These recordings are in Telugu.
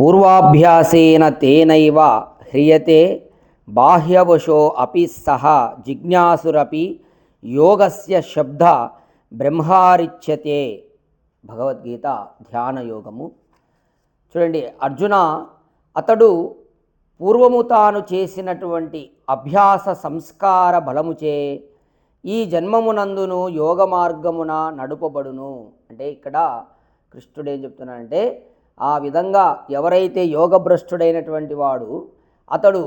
పూర్వాభ్యాసేన తేనైవ హ్రియతే బాహ్యవశో అపి సహ జిజ్ఞాసురపి యోగస్య శబ్ద బ్రహ్మారిచ్యతే. భగవద్గీత ధ్యాన యోగము. చూడండి అర్జున అతడు పూర్వము తాను చేసినటువంటి అభ్యాస సంస్కార బలముచే ఈ జన్మమునందును యోగ మార్గమున నడుపబడును. అంటే ఇక్కడ కృష్ణుడు ఏం చెప్తున్నాడంటే ఆ విధంగా ఎవరైతే యోగభ్రష్టుడైనటువంటి వాడు అతడు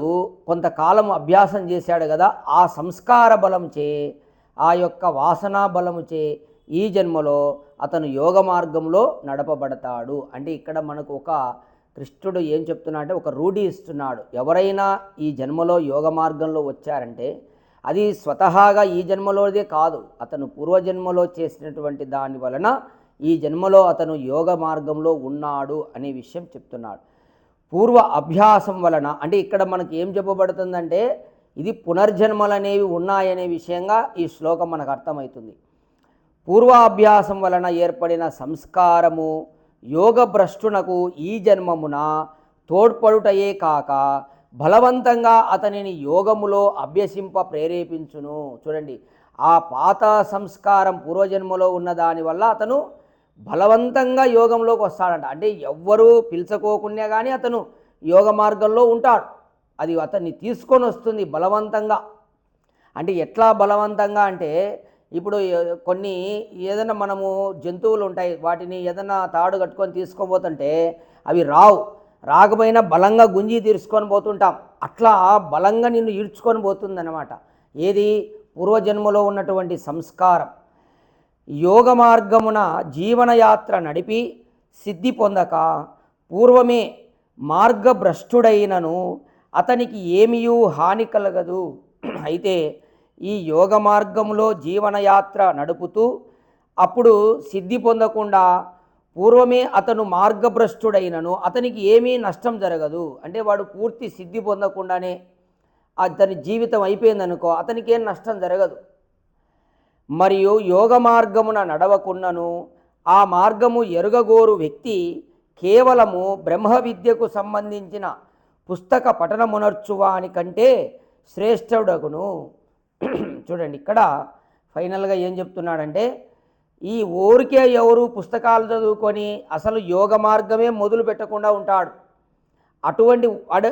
కొంతకాలం అభ్యాసం చేశాడు కదా ఆ సంస్కార బలంచే ఆ యొక్క వాసనా బలముచే ఈ జన్మలో అతను యోగ మార్గంలో నడపబడతాడు. అంటే ఇక్కడ మనకు ఒక కృష్ణుడు ఏం చెప్తున్నా అంటే ఒక రూఢి ఇస్తున్నాడు. ఎవరైనా ఈ జన్మలో యోగ మార్గంలో వచ్చారంటే అది స్వతహాగా ఈ జన్మలోదే కాదు. అతను పూర్వజన్మలో చేసినటువంటి దాని వలన ఈ జన్మలో అతను యోగ మార్గంలో ఉన్నాడు అనే విషయం చెప్తున్నాడు. పూర్వ అభ్యాసం వలన అంటే ఇక్కడ మనకి ఏం చెప్పబడుతుందంటే ఇది పునర్జన్మలు అనేవి ఉన్నాయనే విషయంగా ఈ శ్లోకం మనకు అర్థమవుతుంది. పూర్వాభ్యాసం వలన ఏర్పడిన సంస్కారము యోగ భ్రష్టునకు ఈ జన్మమున తోడ్పడుటయే కాక బలవంతంగా అతనిని యోగములో అభ్యసింప ప్రేరేపించును. చూడండి ఆ పాత సంస్కారం పూర్వజన్మలో ఉన్న దానివల్ల అతను బలవంతంగా యోగంలోకి వస్తాడంట. అంటే ఎవ్వరూ పిలుచుకోకుండా కానీ అతను యోగ మార్గంలో ఉంటాడు. అది అతన్ని తీసుకొని వస్తుంది బలవంతంగా. అంటే ఎట్లా బలవంతంగా అంటే ఇప్పుడు కొన్ని ఏదైనా మనము జంతువులు ఉంటాయి వాటిని ఏదైనా తాడు కట్టుకొని తీసుకోబోతుంటే అవి రావు. రాకపోయినా బలంగా గుంజి తీర్చుకొని పోతుంటాం. అట్లా బలంగా నిన్ను ఈడ్చుకొని పోతుందన్నమాట. ఏది? పూర్వజన్మలో ఉన్నటువంటి సంస్కారం. యోగ మార్గమున జీవనయాత్ర నడిపి సిద్ధి పొందక పూర్వమే మార్గభ్రష్టుడైనను అతనికి ఏమీయూ హాని కలగదు. అయితే ఈ యోగ మార్గంలో జీవనయాత్ర నడుపుతూ అప్పుడు సిద్ధి పొందకుండా పూర్వమే అతను మార్గభ్రష్టుడైనను అతనికి ఏమీ నష్టం జరగదు. అంటే వాడు పూర్తి సిద్ధి పొందకుండానే అతని జీవితం అయిపోయిందనుకో అతనికి ఏం నష్టం జరగదు. మరియు యోగ మార్గమున నడవకున్నను. ఆ మార్గము ఎరుగగోరు వ్యక్తి కేవలము బ్రహ్మ విద్యకు సంబంధించిన పుస్తక పఠనమునర్చువాని కంటే శ్రేష్ఠుడగును. చూడండి ఇక్కడ ఫైనల్గా ఏం చెప్తున్నాడంటే ఈ ఊరికే ఎవరు పుస్తకాలు చదువుకొని అసలు యోగ మార్గమే మొదలు పెట్టకుండా ఉంటాడు. అటువంటి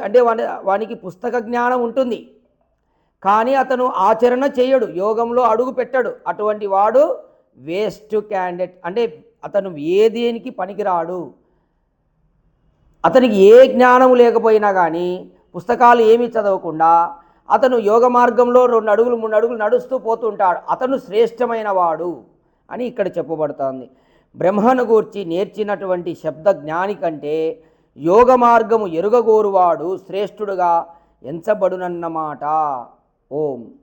అంటే వాడి వానికి పుస్తక జ్ఞానం ఉంటుంది. కానీ అతను ఆచరణ చేయడు యోగంలో అడుగు పెట్టాడు. అటువంటి వాడు వేస్ట్ క్యాండిడేట్. అంటే అతను ఏ దేనికి పనికిరాడు? అతనికి ఏ జ్ఞానం లేకపోయినా కానీ పుస్తకాలు ఏమీ చదవకుండా అతను యోగ మార్గంలో రెండు అడుగులు మూడు అడుగులు నడుస్తూ పోతుంటాడు. అతను శ్రేష్టమైన వాడు అని ఇక్కడ చెప్పబడుతోంది. బ్రహ్మను గూర్చి నేర్చినటువంటి శబ్ద జ్ఞాని కంటే యోగ మార్గము ఎరుగగోరువాడు శ్రేష్ఠుడుగా ఎంచబడునన్నమాట. ஓம்.